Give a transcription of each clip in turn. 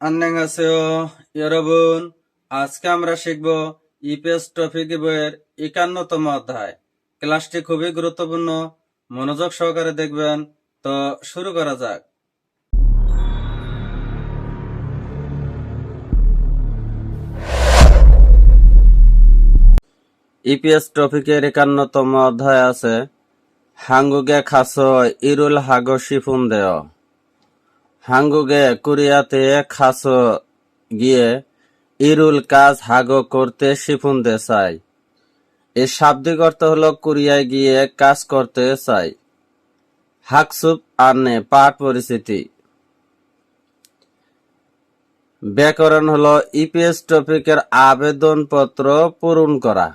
আন্নাঙ্গাসেও ইয়ারবুন আজকে আমরা শিখব ইপিএস টপিক বইয়ের একান্নতম অধ্যায়। ক্লাসটি খুবই গুরুত্বপূর্ণ, মনোযোগ সহকারে দেখবেন। তো শুরু করা যাক। ইপিএস ট্রফিকের একান্নতম অধ্যায় আছে, হাঙ্গুগে খাস ইরুল হাগো শিফুন দেয় হাঙ্গুগে কুরিয়াতে খাস গিয়ে ইরুল কাজ হাগো করতে শিফুন দে চাই। এর শাব্দিক অর্থ হলো কুরিয়ায় গিয়ে কাজ করতে চাই। হাকসুপ আনে পাঠ পরিস্থিতি। ব্যাকরণ হলো ইপিএস টপিকের আবেদনপত্র পূরণ করা।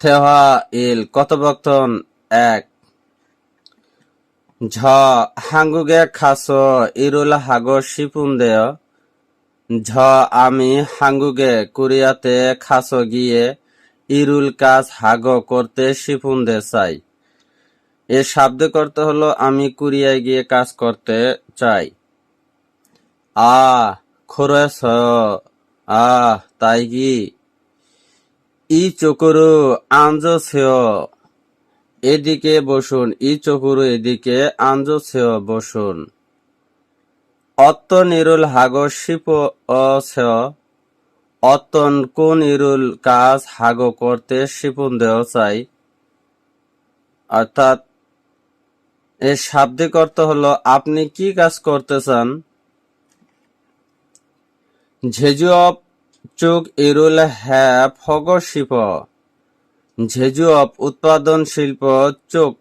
থেহা ইল কথোপকথন এক ঝ, হাঙ্গুগে খাস, ইরুল হাগো শিপুন দেয়। ঝ, আমি হাঙ্গুগে, কুরিয়াতে খাস গিয়ে ইরুল কাজ হাগো করতে শিপুন দে চাই। এ শাব্দিক অর্থ হলো আমি কুরিয়ায় গিয়ে কাজ করতে চাই। আ, খোরেস, আ তাই কি ই চকুরু আঞ্জ এদিকে বসুন, ই চকুরু এদিকে আঞ্জ বসুন। অত্ত নিরুল হাগো শিপ অত্তন কোন ইরুল কাজ হাগো করতে শিপুন দেও চাই। অর্থাৎ এর শাব্দিক অর্থ হলো, আপনি কি কাজ করতে চান? ঝেজুঅপ চুক ইরুল হ্যাঁ ফগ শিপ ঝেজুঅপ উৎপাদন শিল্প চোখ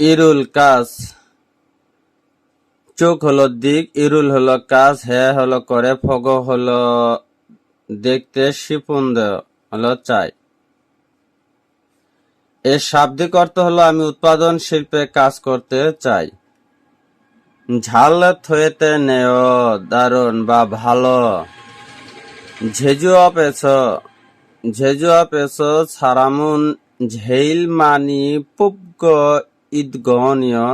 ইরুল কাজ চোখ হলো দিক ইরুল হলো কাজ হ্যাঁ হলো করে ফগ হলো দেখতে শিপুন্দ হলো চাই এর শাব্দিক অর্থ হলো আমি উৎপাদন শিল্পে কাজ করতে চাই ঝাল থয়েতে নেয় দারুণ বা ভালো ঝেজু অপেছ ঝেজু অপেছ সারামুন ঝেইল মানি পুবগ ঈদগহনীয়।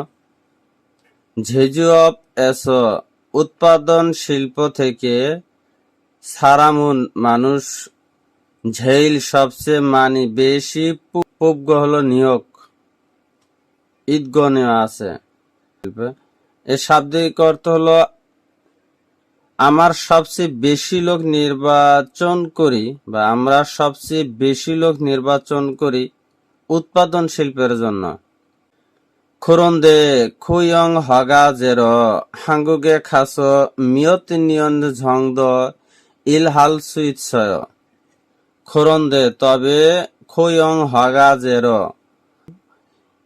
ঝেজু অপ এস উৎপাদন শিল্প থেকে সারামুন মানুষ ঝেইল সবচেয়ে মানি বেশি পুবগ হলো নিয়োগ। ঈদগণীয় আছে। এর শাব্দিক অর্থ হলো আমার সবচেয়ে বেশি লোক নির্বাচন করি বা আমরা সবচেয়ে বেশি লোক নির্বাচন করি উৎপাদন শিল্পের জন্য। খুরন্দে খুয়ং হগা জের, হাঙ্গুগে খাস মিয়ত নিয়ন ঝংদ, ইলহাল সুইৎসয় খুরন্দে, তবে খুয়ং হগা জের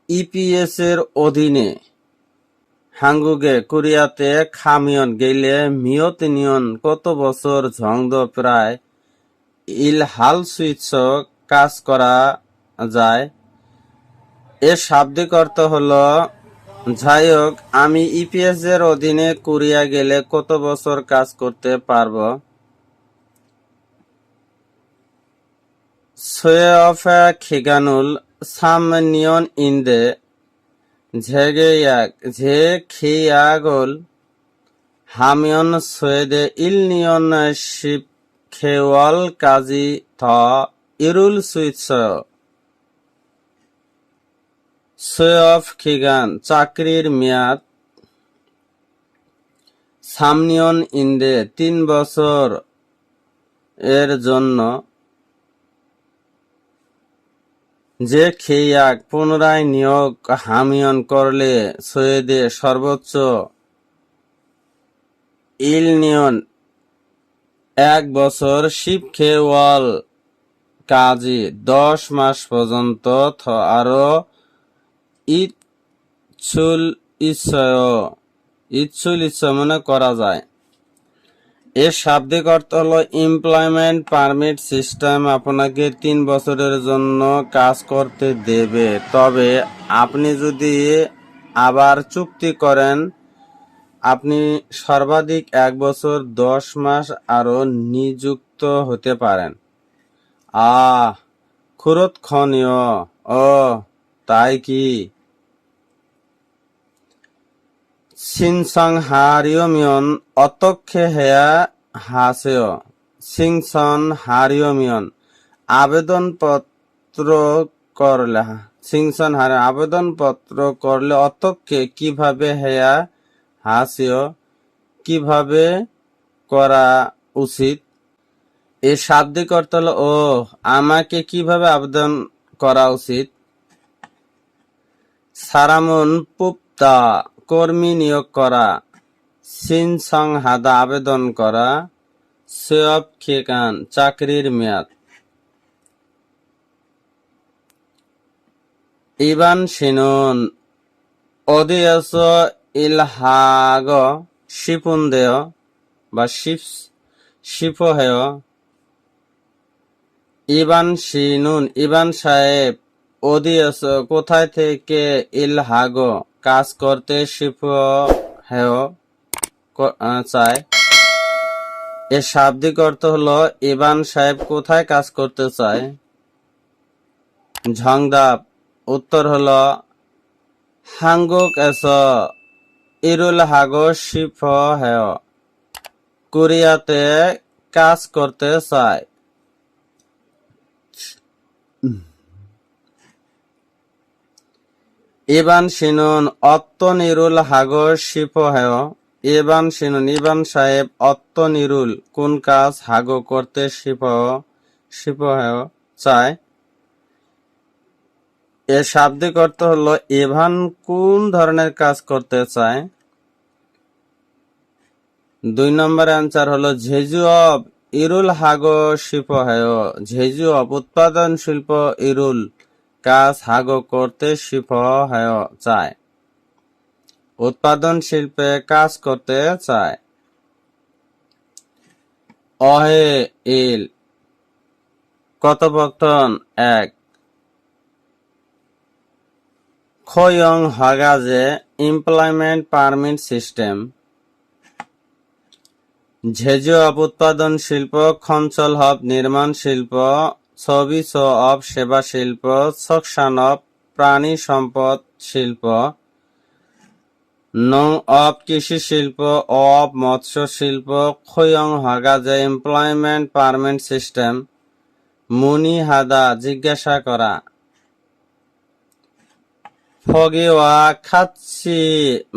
ইপিএস এর অধীনে হাঙ্গুগে, কোরিয়াতে খামিয়ন গেলে মিয়ত নিয়ন কত বছর ঝংদ প্রায় ইল হাল সুইচ কাজ করা যায়। এর শাব্দিক অর্থ হল, যাই হোক, আমি ইপিএস এর অধীনে কোরিয়া গেলে কত বছর কাজ করতে পারব? অফ খিগানুল সাম নিয়ন ইন্দে ঝেগেয়াক ঝে খিয়াগল হামিয়ন সোয়েদে ইলনিয়ন শিব খেওয়াল কাজী থ ইরুল সুইৎস সোয়ফ খিগান চাকরির মেয়াদ। সামনিয়ন ইন্দে, তিন বছর এর জন্য যে খেয়াক পুনরায় নিয়োগ হামিয়ন করলে সৈয়দে সর্বোচ্চ ইলনিয়ন এক বছর শিব খেওয়াল কাজী দশ মাস পর্যন্ত আরও ইচ্ছুল ইচ্ছয়, ইচ্ছুল ইচ্ছা মনে করা যায়। এর শাব্দিক অর্থ হলো এমপ্লয়মেন্ট পারমিট সিস্টেম আপনাকে তিন বছরের জন্য কাজ করতে দেবে। তবে আপনি যদি আবার চুক্তি করেন, আপনি সর্বাধিক এক বছর, দশ মাস আরও নিযুক্ত হতে পারেন। আহ খুরত খনীয় ও, তাই কি? সিনসং হারিওমিয়ন অতক্ষে হেয়া হাসেও সিংসন হারিওমিয়ন আবেদনপত্র করলে সিংসন হারে আবেদনপত্র করলে অতক্ষে কীভাবে হেয়া হাসিও কীভাবে করা উচিত? এ শাব্দিক করতে হলো ও আমাকে কীভাবে আবেদন করা উচিত? সারামন পুপ্তা। কর্মী নিয়োগ করা সিনসং হাদা আবেদন করা সেব খেকান, চাকরির মেয়াদ। ইবান সিনুন অদিয়াস ইলহাগ শিপুন্দেয় বা শিপ শিপহেয়। ইবান সিনুন ইবান সাহেব ওদিয়াস কোথায় থেকে ইলহাগ? কাজ করতে হেয় চায়। এর শাব্দিক অর্থ হলো, ইবান সাহেব কোথায় কাজ করতে চায়? ঝংদাপ উত্তর হলো, হাঙ্গুক এস, ইরুল হাগো শিফ হেয় কোরিয়াতে কাজ করতে চায়। ইবান সিনুন অত্ত নিরুল হাগর শিপ ইবান সিনুন ইবান সাহেব অত্ত নিরুল কোন কাজ হাগো করতে শিপ শিপ চায়। এর শাব্দিক অর্থ হলো ইভান কোন ধরনের কাজ করতে চায়। দুই নম্বর অ্যান্সার হলো ঝেজু অব ইরুল হাগো শিল্প হেয় ঝেজু অব উৎপাদন শিল্প ইরুল। কাজ হাগো করতে হেয় চায়। উৎপাদন শিল্পে কাজ করতে চায়। অহে ইল, কথোপকথন এক। খয়ং হাগাজে এমপ্লয়মেন্ট পারমিট সিস্টেম। ঝেজু অব উৎপাদন শিল্প, খঞ্চল হব নির্মাণ শিল্প ছবি অব সেবা শিল্প সকসান অব প্রাণী সম্পদ শিল্প, নং অব কৃষি শিল্প অব মৎস্য শিল্প, খয়ং হাগাজে এমপ্লয়মেন্ট পারমিট সিস্টেম মুনি হাদা জিজ্ঞাসা করা। ফগেওয়া খাচ্ছি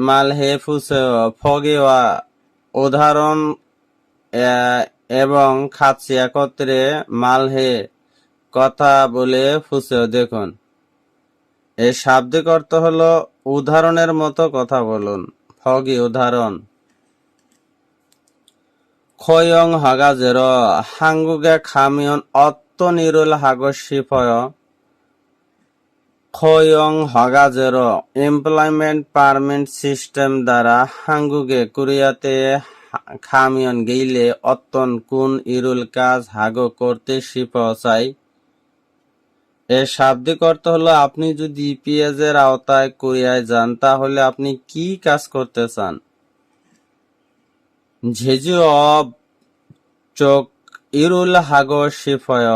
মালহে ফুসেও ফগেওয়া উদাহরণ এবং খাচ্ছি একত্রে মালহে কথা বলে ফুসেও দেখুন। এর শাব্দিক অর্থ হলো উদাহরণের মতো কথা বলুন, ফগি উদাহরণ। খয়ং হাগাজের হাঙ্গুগে খামিয়ন অত্ত নিরুল হাগর শিফয়। খয়ং হগাজের এমপ্লয়মেন্ট পারমিট সিস্টেম দ্বারা হাঙ্গুগে কোরিয়াতে খামিয়ন গেইলে অত্তন কুন ইরুল কাজ হাগো করতে শিপ চাই। এর শাব্দিক অর্থ হলো আপনি যদি ইপিএস এর আওতায় কোরিয়ায় যান, তাহলে আপনি কি কাজ করতে চান? ঝেজু অব চোখ ইরুল হাগো শিফয়।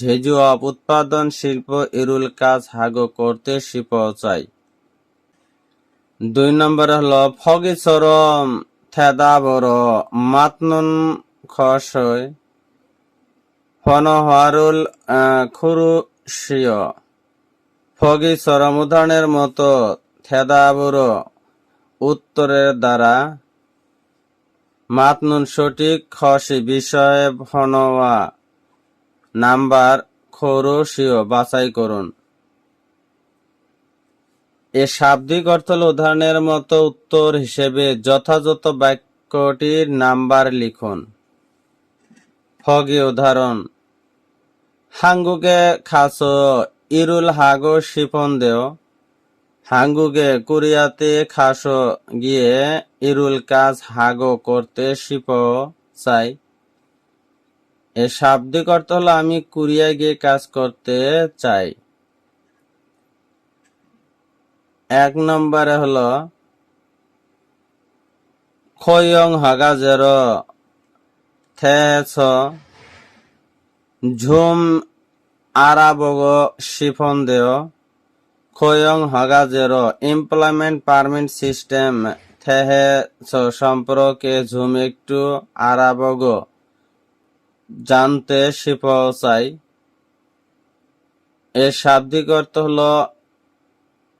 ঝেজু অব উৎপাদন শিল্প ইরুল কাজ হাগো করতে শিপ চাই। দুই নম্বর হলো ফগি চরম থেদা বড় মাতনুন খসয়। ফনহারুল খুরু শিয় ফগি চরম উদাহরণের মতো থেদা বড় উত্তরের দ্বারা মাতনুন সঠিক খসি বিষয়ে ভনওয়া নাম্বার খরসীয় বাছাই করুন। এ শাব্দিক অর্থ উদাহরণের মতো উত্তর হিসেবে যথাযথ বাক্যটির নাম্বার লিখুন। ফগি উদাহরণ হাঙ্গুকে খাস ইরুল হাগো শিপন দেও। হাঙ্গুগে কোরিয়াতে খাস গিয়ে ইরুল কাজ হাগো করতে শিপ চাই। এ শাব্দিক অর্থ হলো আমি কোরিয়ায় গিয়ে কাজ করতে চাই। এক নম্বরে হলো, খয়ং হাগাজের থেছ ঝুম আরাবগ শিফন দেও। খয়ং হাগাজের এমপ্লয়মেন্ট পারমিট সিস্টেম থেহে সম্পর্কে ঝুম একটু আরাবগ। জানতে চাই। এর শাব্দিক অর্থ হলো,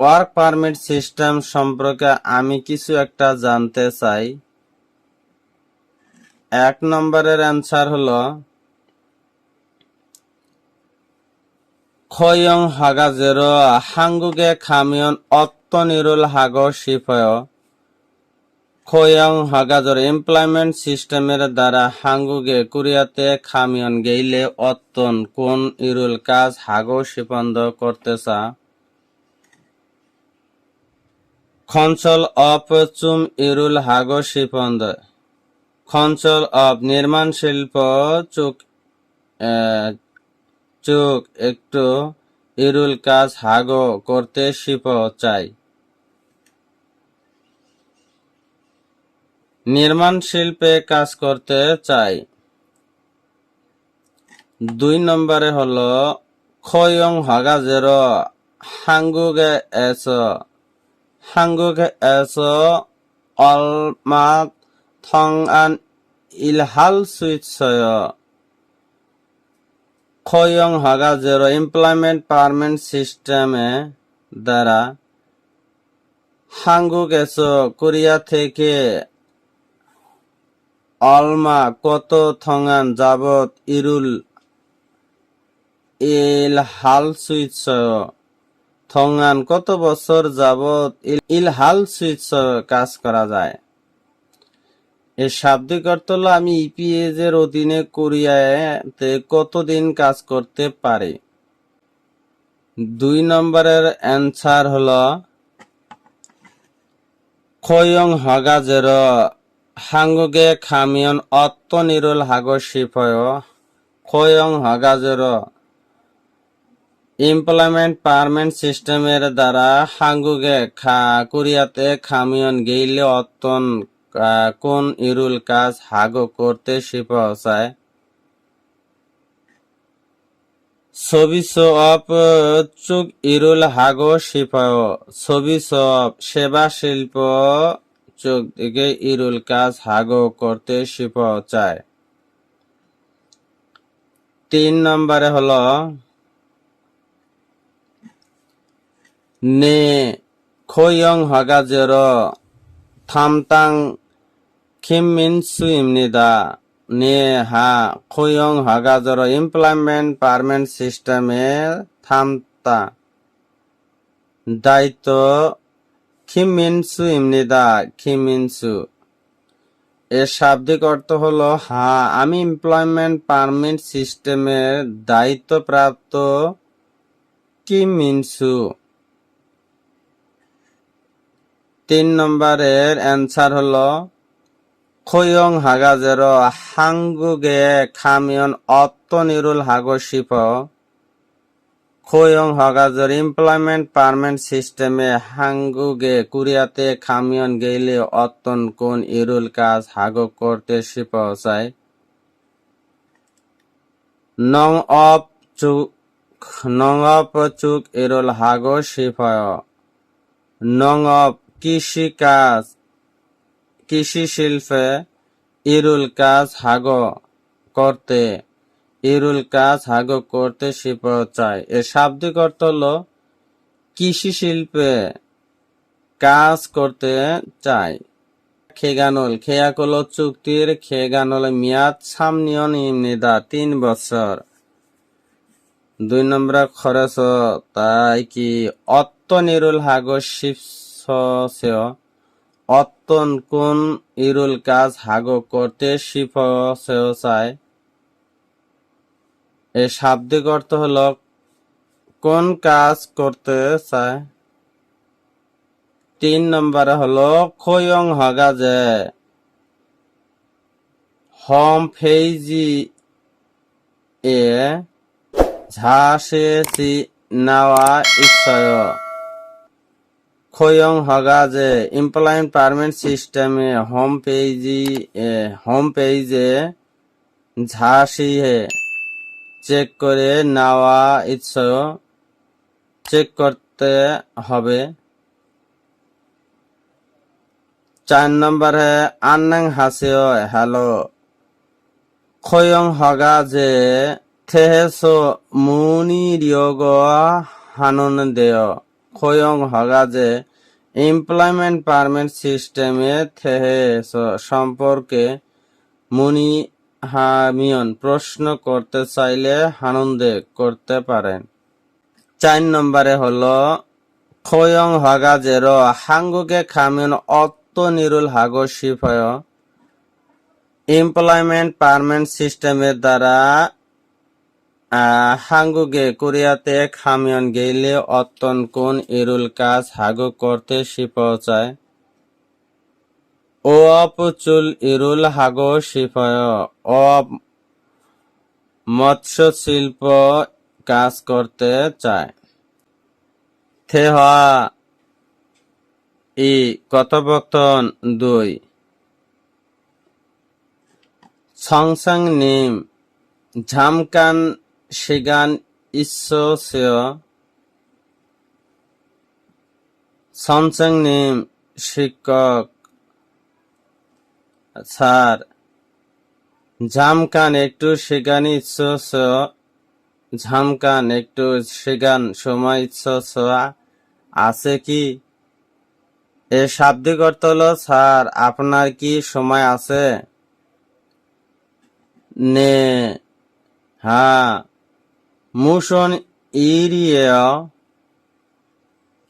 ওয়ার্ক পারমিট সিস্টেম সম্পর্কে আমি কিছু একটা জানতে চাই। এক নম্বরের অ্যান্সার হলো খয়ং হাগাজের হাঙ্গুগে খামিয়ন অত্তনিরুল হাগ শিফয়। খয়ং হাগাজর এমপ্লয়মেন্ট সিস্টেমের দ্বারা হাঙ্গুগে কুরিয়াতে খামিয়ন গেইলে অত্তন কোন ইরুল কাজ হাগো শিপন্দ করতেছা? খঞ্চল অপ চুম ইরুল হাগো শিপন্দ খঞ্চল অপ নির্মাণ শিল্প চুক চুক একটু ইরুল কাজ হাগো করতে শিপ চাই। নির্মাণ শিল্পে কাজ করতে চাই। দুই নম্বরে হলো খয়ং হাগাজের হাঙ্গুগে এস। হাঙ্গুগে এস অলমাত থং আন ইলহাল সুইৎসয় খয়ং হাগাজের এমপ্লয়মেন্ট পারমেন্ট সিস্টেমে দ্বারা হাঙ্গুগেস কোরিয়া থেকে অলমা কত থঙান যাবত ইরুল ইল হাল সুইচ থঙান কত বছর যাবত ইল হাল সুইচ কাজ করা যায়? এর শাব্দিক অর্থ হলো আমি ইপিএজ এর অধীনে কোরিয়াতে কতদিন কাজ করতে পারি। দুই নম্বরের অ্যান্সার হলো, খয়ং হাগাজের হাঙ্গুগে খামিয়ন অত্তনিরুল হাগো শিফয় খয়ং হাগাজের ইমপ্লয়মেন্ট পারমেন্ট সিস্টেমের দ্বারা হাঙ্গুগে খা, কোরিয়াতে খামিয়ন গেইলে অত্তন কোন ইরুল কাজ হাগো করতে চায় ছবিস অপ চুক ইরুল হাগো শিফায় ছবিস অপ সেবা শিল্প চোখ দিকে ইরুল কাজ হাগো করতে শিফাও চায় তিন নম্বরে হলো, নে খয়ং হাগাজের থামতাং খিমমিন সুইমনিদা নে হা খয়ং হাগাজর ইমপ্লয়মেন্ট পারমেন্ট সিস্টেমে থামতা দায়িত্ব খিমিনসু ইমনিদা খিমিনসু এর শাব্দিক অর্থ হলো হ্যাঁ আমি এমপ্লয়মেন্ট পারমিট সিস্টেমের দায়িত্বপ্রাপ্ত কিমিনসু তিন নম্বরের অ্যান্সার হলো খয়ং হাগাজের হাঙ্গুগে খামিয়ন অত্তনিরুল হাগো শিপ। খয়ং হাগাজের এমপ্লয়মেন্ট পারমেন্ট সিস্টেমে হাঙ্গুগে, কুরিয়াতে খামিয়ন গেইলে অত্তন কোন ইরুল কাজ হাগো করতে শিপ চাই। নং অপ চুক, নং অপ চুক ইরুল হাগো শিপ। নং অপ কৃষি কাজ কৃষি শিল্পে ইরুল কাজ হাগ করতে, ইরুল কাজ হাগ করতে শিল্প চায়। এর শাব্দিক অর্থ হলো কৃষি শিল্পে কাজ করতে চায়। খেগানল, খেয়াকল চুক্তির খেগানল মেয়াদ সামনিয়ন ইমনিদা তিন বছর। দুই নম্বর খরচ তাই কি অত্ত নিরুল হাগ শিপসেও অত্তন কোন ইরুল কাজ হাগ করতে শিপসেও চায় এর শাব্দিক অর্থ হলো, কোন কাজ করতে চায়? তিন নম্বরে হলো, খয়ং হগাজে হম ফেইজি এ ঝাসে চি নাওয়া ইচ্ছয়। খয়ং হগাজে এমপ্লয়মেন্ট পারমেন্ট সিস্টেমে হোম পেজি হোম পেজে ঝাসি হে। চেক করে নেওয়া ইচ্ছয় চেক করতে হবে। চার নম্বর নম্বরে আন্নাং হাসিও, হ্যালো। খয়ং হগা যে থেহেসো মুনি রিয়োগ হানুন দেয় খয়ং হগা যে এমপ্লয়মেন্ট পারমিট সিস্টেমে থেহেসো সম্পর্কে মুনি হামিয়ন প্রশ্ন করতে চাইলে হানুন্দে করতে পারেন। চার নম্বরে হলো, খয়ং হগাজের হাঙ্গুকে খামিন অত্ত নিরুল হাগো শিফয় এমপ্লয়মেন্ট পারমেন্ট সিস্টেমের দ্বারা হাঙ্গুগে কোরিয়াতে খামিয়ন গেলে অত্তন কোন ইরুল কাজ হাগু করতে শিপাও চায়? ও অপচুল ইরুল হাগো শিফয়। অ মৎস্য শিল্প কাজ করতে চায়। থেহা ই কথোপকথন দুই। সংসাং নিম ঝামকান সিগান ঈশ্বর সংসাং নিম শিক্ষক স্যার। ঝামকান একটু সিগান ঈশ্বর ঝামকান একটু সিগান সময় ঈশ্বর আছে কি? এ শাব্দিক অর্থ হলো, স্যার, আপনার কি সময় আছে? নে হ্যাঁ। মুশন ইরিয়া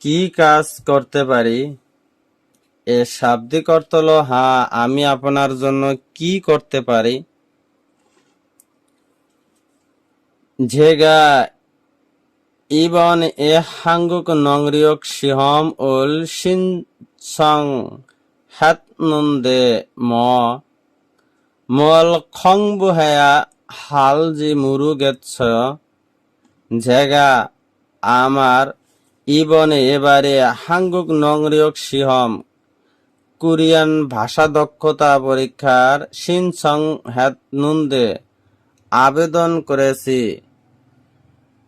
কি কাজ করতে পারি? এ শাব্দিক অর্থ হলো হ্যাঁ আমি আপনার জন্য কি করতে পারি? ঝেগা ইবন এ হাঙ্গুক নংরিয়ক সিহম উল সিন সং হাত নন্দে ম। মল খং বুহায়া হাল জি মুরু গেছ ঝেগা আমার ইবনে এবারে হাঙ্গুক নংরিয়ক সিহম কোরিয়ান ভাষা দক্ষতা পরীক্ষার সিনসং হ্যাত নুন্দে আবেদন করেছি।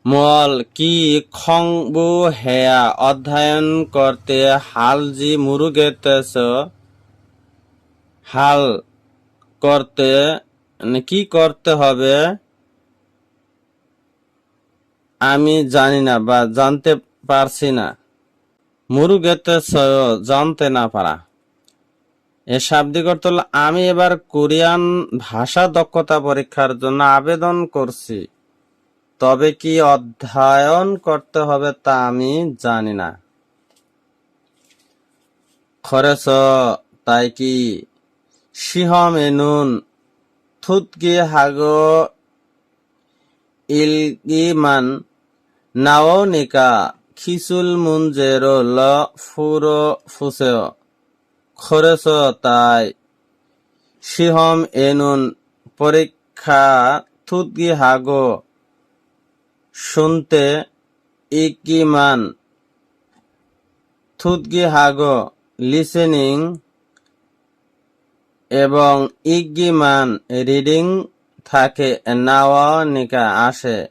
মল কি খংবু হেয়া অধ্যয়ন করতে হাল জি মুরুগেতেছ হাল করতে, কি করতে হবে? আমি জানি না বা জানতে পারছি না। মুরুগেতেছ জানতে না পারা। এ শাব্দিক অর্থ হলো, আমি এবার কোরিয়ান ভাষা দক্ষতা পরীক্ষার জন্য আবেদন করছি। তবে কি অধ্যয়ন করতে হবে তা আমি জানি না। খরেছ তাই কি সিহম এনুন থুতগি, হাগো ইলগিমান নাওনিকা খিসুল মুনজেরো ল, ফুরো, ফুসেও। খরেছ তাই। সিহম এনুন, পরীক্ষা, থুতগি, হাগো। শুনতে, ইকিমান। থুতগি, হাগো, লিসেনিং। এবং ইগিমান রিডিং থাকে নাওয়া নিকা আসে।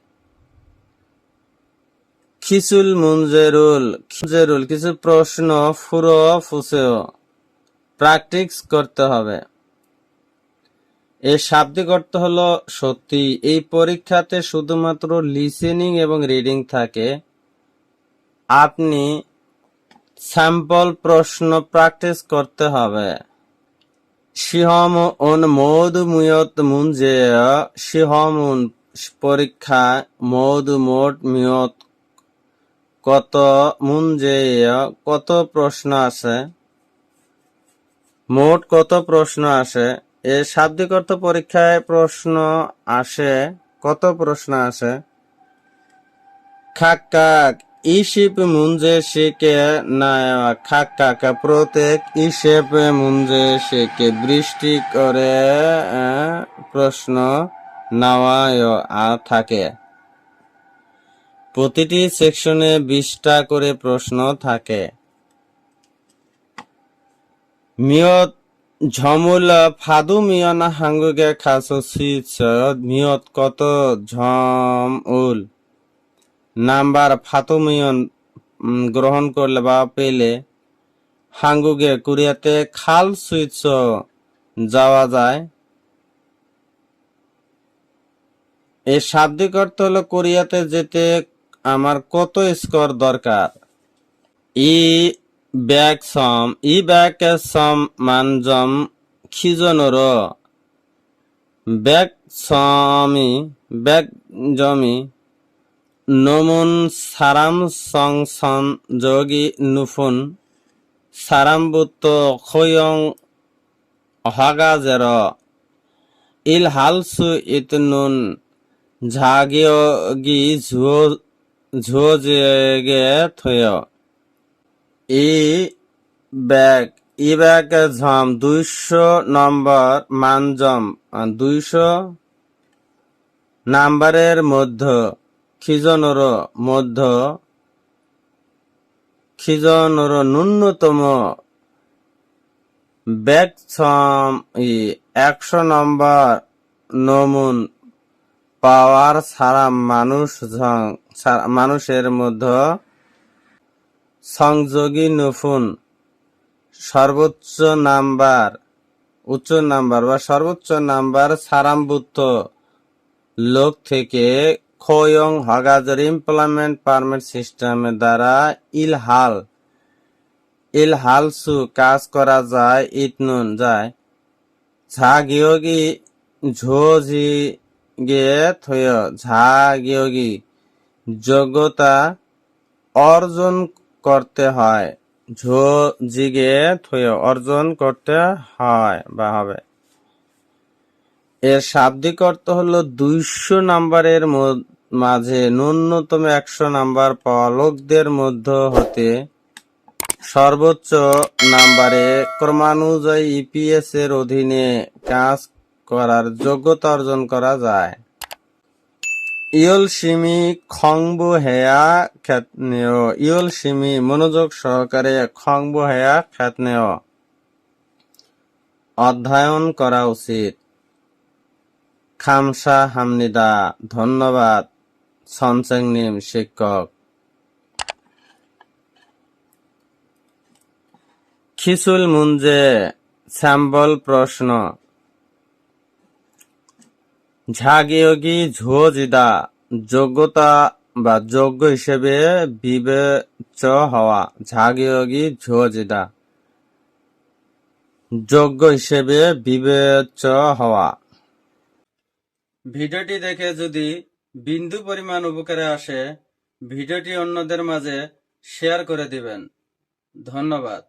খিসুল মুনজেরুল। মুনজেরুল, কিছু প্রশ্ন ফুরো ফুসেও। প্র্যাকটিস করতে হবে। এর শাব্দিক অর্থ হলো সত্যি। এই পরীক্ষাতে শুধুমাত্র লিসেনিং এবং রিডিং থাকে। আপনি স্যাম্পল প্রশ্ন প্র্যাকটিস করতে হবে। সিহম উন মৌদ মুয়ত মুঞ্জে সিহম উন পরীক্ষা মৌদ মোট মিয়ত কত মুঞ্জে কত প্রশ্ন আছে মোট কত প্রশ্ন আসে? এ শাব্দিক অর্থ পরীক্ষায় প্রশ্ন আসে, কত প্রশ্ন আসে? খাক্কাক ইশিপ মুঞ্জে শেকে না খাক্কাক প্রত্যেক ইসেপ মুঞ্জে শেকে বৃষ্টি করে প্রশ্ন নেওয়া থাকে। প্রতিটি সেকশনে বিশটা করে প্রশ্ন থাকে। মিয়ত ঝমুল ফাদু মিয়না হাঙ্গুগে খাসো সিচ মিয়ত কত ঝম উল নাম্বার ফাতু মিয়ন গ্রহণ করলে বা পেলে হাঙ্গুগে কোরিয়াতে খাল সুইচ যাওয়া যায়। এর শাব্দিক অর্থ হলো কোরিয়াতে যেতে আমার কত স্কোর দরকার? ই ব্যাক সম, ই ব্যাক সম মানজম খিজনর। ব্যাক সমি ব্যাক জমি, নমুন সারাম সং যোগী নুফুন সারাম্বুত খয়ং হগাজের ইল হালসু ইতনুন ঝাগিয়গি ঝুয় ঝুজগে থয় ই ব্যাগ ই ব্যাগ ঝম, দুইশো নম্বর মানজম, দুইশো নাম্বারের মধ্য, খিজনর মধ্য, খিজনর ন্যূনতম ব্যাকসম ই একশো নম্বর নমুন পাওয়ার ছাড়া মানুষ ঝং মানুষের মধ্যে সংযোগী নফুন, সর্বোচ্চ নাম্বার, উচ্চ নাম্বার বা সর্বোচ্চ নাম্বার সারামভূত লোক থেকে খোয়ং হগাজের ইমপ্লয়মেন্ট পারমিট সিস্টেমের দ্বারা ইলহাল ইলহালসু কাজ করা যায়, ইতনুন যায়। ঝা গিয়োগি ঝোঝি গে থয় ঝা গিয়োগি যোগ্যতা অর্জন করতে হয়। ঝো জিগে থয় অর্জন করতে হয় বা হবে। এর শাব্দিক অর্থ হলো দুইশো নাম্বারের মাঝে ন্যূনতম একশো নাম্বার পাওয়া লোকদের মধ্য হতে সর্বোচ্চ নাম্বারে ক্রমানুযায়ী ইপিএস এর অধীনে কাজ করার যোগ্যতা অর্জন করা যায়। ইয়লসিমি খংবু হেয়া খ্যাতনেয়। ইয়লসিমি মনোযোগ সহকারে খংবু হেয়া খ্যাতনেয়। অধ্যয়ন করা উচিত। খামসা হামনিদা, ধন্যবাদ। সনসেংনিম শিক্ষক। খিসুল মুঞ্জে, স্যাম্বল প্রশ্ন। ঝাগিয়োগি ঝোজিদা যোগ্যতা বা যোগ্য হিসেবে বিবেচ্য হওয়া। ঝাগিয়োগি ঝোজিদা যোগ্য হিসেবে বিবেচ হওয়া। ভিডিওটি দেখে যদি বিন্দু পরিমাণ উপকারে আসে, ভিডিওটি অন্যদের মাঝে শেয়ার করে দিবেন। ধন্যবাদ।